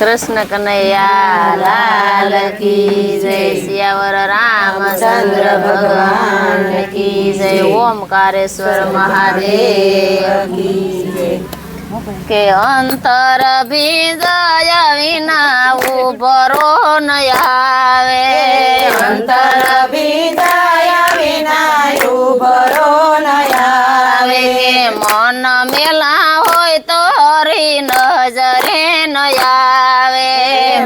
કૃષ્ણ કનૈયા લાલ કી જય સિયાવર રામચંદ્ર ભગવાન કી જય ઓમકારેશ્વર મહાદેવ કે અંતર બીજય વિના ઉભરો ન આવે. અંતર બીજાય વિના ઉભરો ન આવે. મન મેલા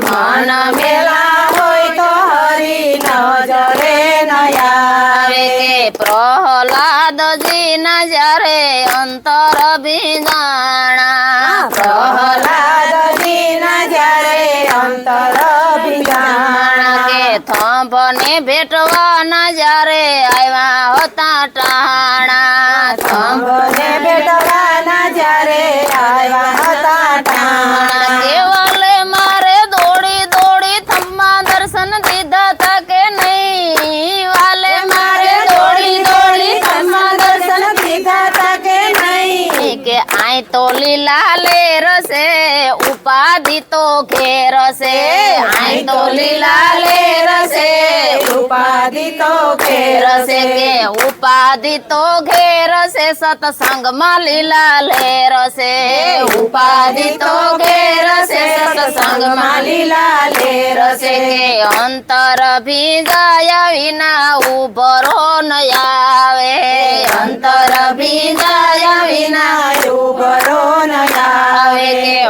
મન મેલા હોય તો હરી નજરે ન આવે આવે કે પ્રહલાદજી ના જ્યારે અંતર બીજાણા પ્રહલાદજી ના જ્યારે અંતર બીજાણા કે થંભને ભેટવા નજરે આવ્યા હતા ટાણા. થંભને ઘેર છે આય તો લીલા લે રસે. ઉપાધિ તો ઘેર છે કે ઉપાધિ તો ઘેર છે સત્સંગમાં લીલા લે રસે ઉપાધિ તો ઘેર છે સત્સંગમાં લીલા લે રસે. કે અંતર ભીજાય વિના ઉભરો ન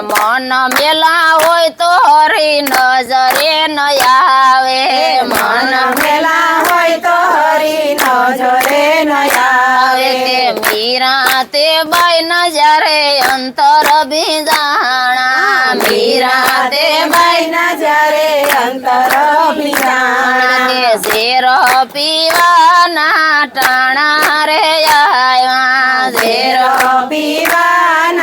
મન મેલા હોય તો હરી નજરે ન આવે. મન મેલા હોય તો હરી નજરે ન આવે. તે મીરા તે બાઈ નજરે અંતર બીજાણા. મીરા તે બાઈ નજરે અંતર બીજાણા. કે શેર પીવાના ટાણા રે આવ્યા. ઝેર શેર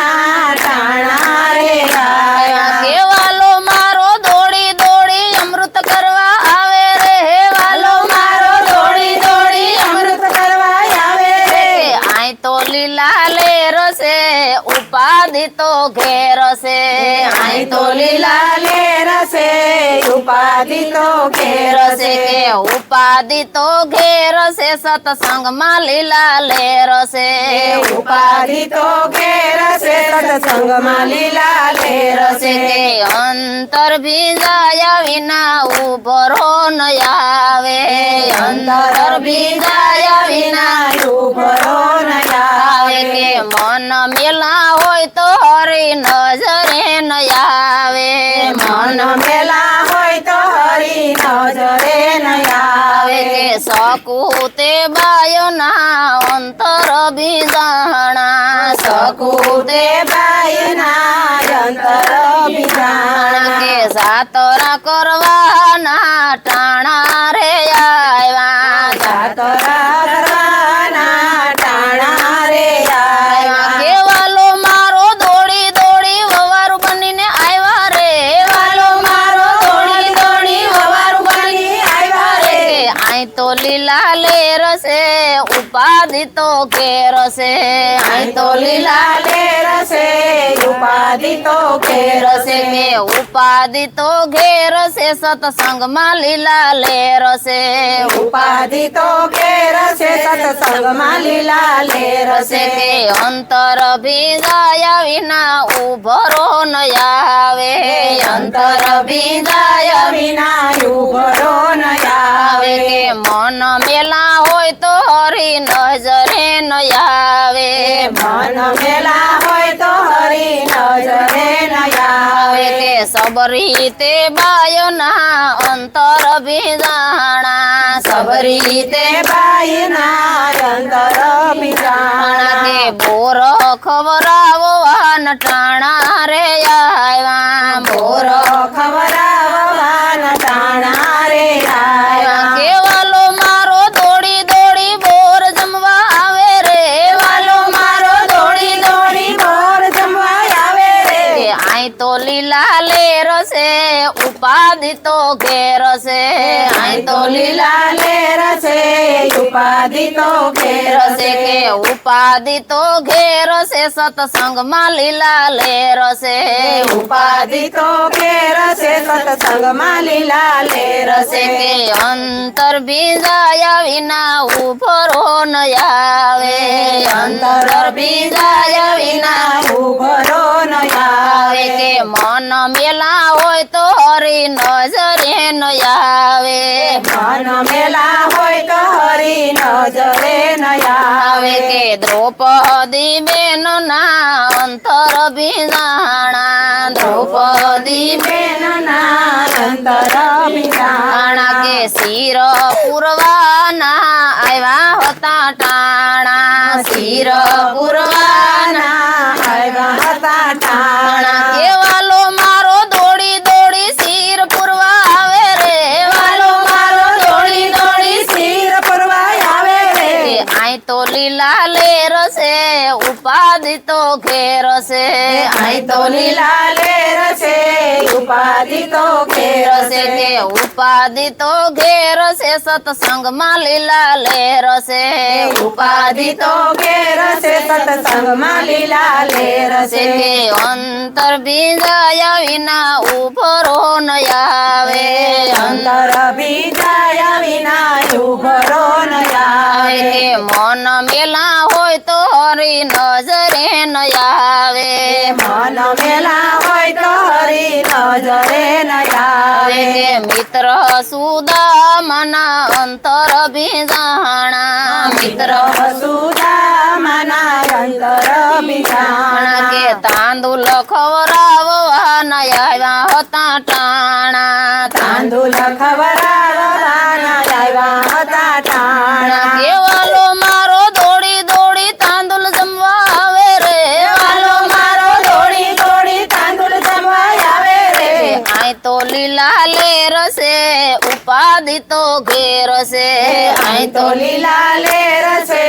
ઘેર છે આઈ તો લીલા લેર છે ઉપાધિ તો ઘેર છે ઉપાધિ તો ઘેર છે સત્સંગમાં લીલા લેર છે ઉપાધિ તો ઘેર છે સત્સંગમાં લીલા લેર છે અંતર ભીજાય વિના ઉભરો ન આવે. અંતર ભીજાય વિના ઉભરો મન મેલા હોય તો હરી નજરે ન આવે. મન મેલા હોય તો હરી નજરે ન આવે. કે સકુતે બાયો ના અંતર બીજાણા સકુતે ના અંતર બીજાણા કે સાતરા કરવાના ટાણા તો લીલા લેર છે ઉપાધિ તો ઘેર છે આય તો લીલા લેર છે ઉપાધિ તો ઘેર છે. મે કે ઉપાધિ તો ઘેર છે સત્સંગમાં લીલા લેર છે. ઉપાધિ તો ઘેર છે સત્સંગમાં લીલા લેર છે. મે અંતર ભીજાય વિના ઉભરો ન આવે. અંતર ભીજાય વિના ઉભરો ન આવે. મન મેલા હોય તો હરી નજરે ન આવે. મન મેલા હોય તો હરી નજરે આવે કે સબરી તે બાયો ના અંતર ભીજાણા સબરી તે બાઈ ના અંતર બીજાણા કે બોર ખવરાવો ટાણા રે આવ્યા. બોર ઉપાધિ તો ઘેર છે અહીં તો લીલા લેર છે ઉપાધિ તો ઘેર છે કે ઉપાધિ તો ઘેર છે સત્સંગમાં લીલા લેર છે ઉપાધિ તો ઘેર છે સત્સંગમાં લીલા લેર છે કે અંતર બીજાયા વિના ઉભરો ન આવે મન મેલા હોય તો હરી નજરે ન આવે. મન મેલા હોય તો હરી નજરે ન આવે. કે દ્રૌપદી બેન ના અંતર બીજાણા દ્રૌપદી બેન ના અંતર ટાણા કે શિર પુરવાના આવ્યા હતા ટાણા. શિર પુરવાના છે ઉપાધિ તો ઘેર છે. આઈ તો લીલા લેર છે ઉપાધિ તો ઘેર છે. કે ઉપાધિ તો ઘેર છે સત્સંગમાં લીલા લેર છે. ઉપાધિ તો ઘેર છે સત્સંગમાં લીલા લેર છે. કે અંતર બીજાયા વિના ઉભરો ન આવે. અંતર બીજાયા વિના ઉભરો ન આવે. મન મેલા હોય તો હરી નજરે ન આવે. મન મેલા નજરે ન આવે આવે કે મિત્ર સુદામના અંતર બીજાણા મિત્ર સુદામાના અંતર કે બીજાણા તાંદુલ ખવરાવવા નયા હતા ટાણા. તાંદુલ ખવડાવવાના લીલા લેર છે ઉપાધિ તો ઘેર છે અહીં તો લીલા લેર છે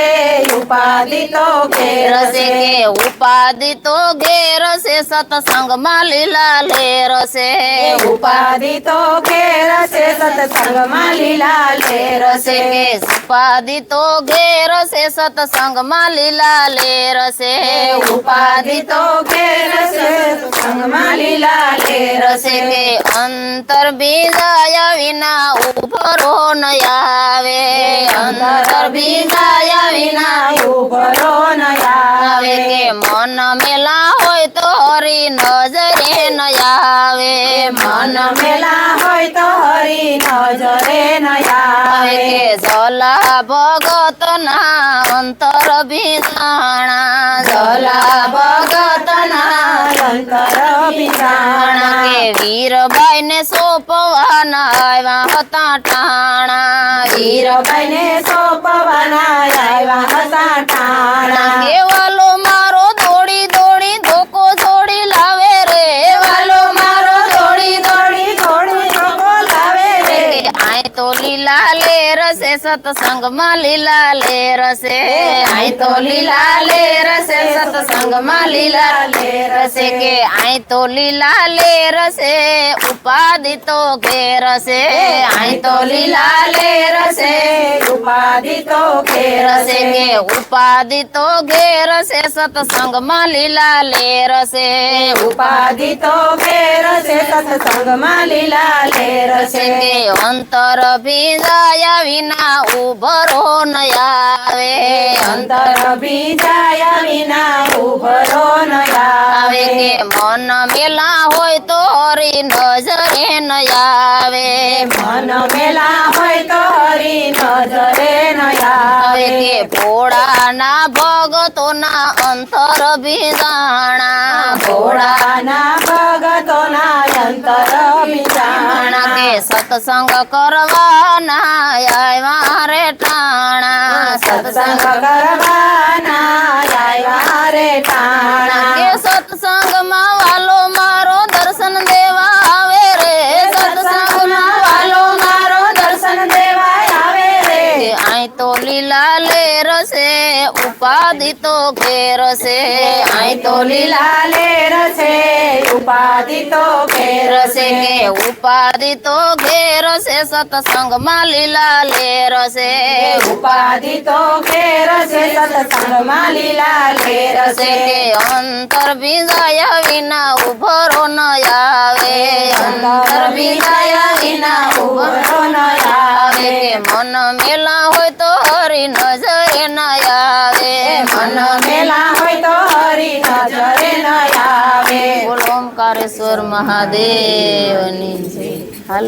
ઉપાધિ તો ઘેર છે કે ઉપાધિ તો ઘેર છે સત્સંગમાં લીલા લેર છે ઉપાધિ તો ઘેર છે સત્સંગમાં લીલા લેર છે કે ઉપાધિ તો ઘેર છે સત્સંગમાં લીલા લેર છે ઉપાધિ તો ઘેર છે સત્સંગમાં લીલા લેર છે કે અંતર બીજાયા વિના ઉભરો ન આવે અંતર ભીંજાયા વિના ઉપરો ન આવે. કે મન મેલા હોય તો હરી નજરે ન આવે. મન મેલા હોય તો નજરે ન આવે કે જલા ભગત ના અંતર બીજાણા જલા ભગત ના અંતર કે બિરાણા વીરબાઈ ને સોપવાના આવ્યા હતા ટાણા. વીરબાઈ ને સોંપવાના આવ્યા હતા ટાણા. કેવાલો લીલા લેર છે સત્સંગમાં લીલા લે રસે આય તો લીલા લે રસે સતસંગમાં લીલા લે રસે કે આય તો લીલા લે રસે ઉપાધિ તો ઘેર રસે આય તો લીલા લે રસે ઉપાધિ તો ઘેર રસે કે ઉપાધિ તો ઘેર સતસંગમાં લીલા લે રસે ઉપાધિ તો ઘેર સતસંગમાં લીલા લે છે અંતર ભીજાયા વિના ઉભરો ન આવે. અંતર બીજાયા વિના ઉભરો ન આવે. કે મન મેલા હોય તો હરી નજરે ન આવે. મન મેલા હોય તો હરી નજરે ન આવે કે ભોળાના ભગતોના અંતર ભીજાણા. ભોળાના ભગતોના અંતર બીજાણા સત્સંગ કરવાના આવ્યા રે ટાણા. સત્સંગ કરવાના આવ્યા રે ટાણા. કે વાલો ઉપાધિ તો ઘેર છે. અહીં તો લીલા લેર છે ઉપાધિ તો ઘેર છે. કે ઉપાધિ તો ઘેર છે. સત્સંગમાં લીલા લેર છે ઉપાધિ તો ઘેર છે. સત્સંગમાં લીલા લેર છે કે અંતર બીજાયા વિના ઉભરો ન આવે. અંતર બીજાયા વિના ઉભરો ન આવે આવે મન મેલા હોય તો હરી નજરે ન આવે. મન મેલા હોય તો હરી નજરે ન આવે. બોલો ઓમકારેશ્વર મહાદેવની જય. હાલ.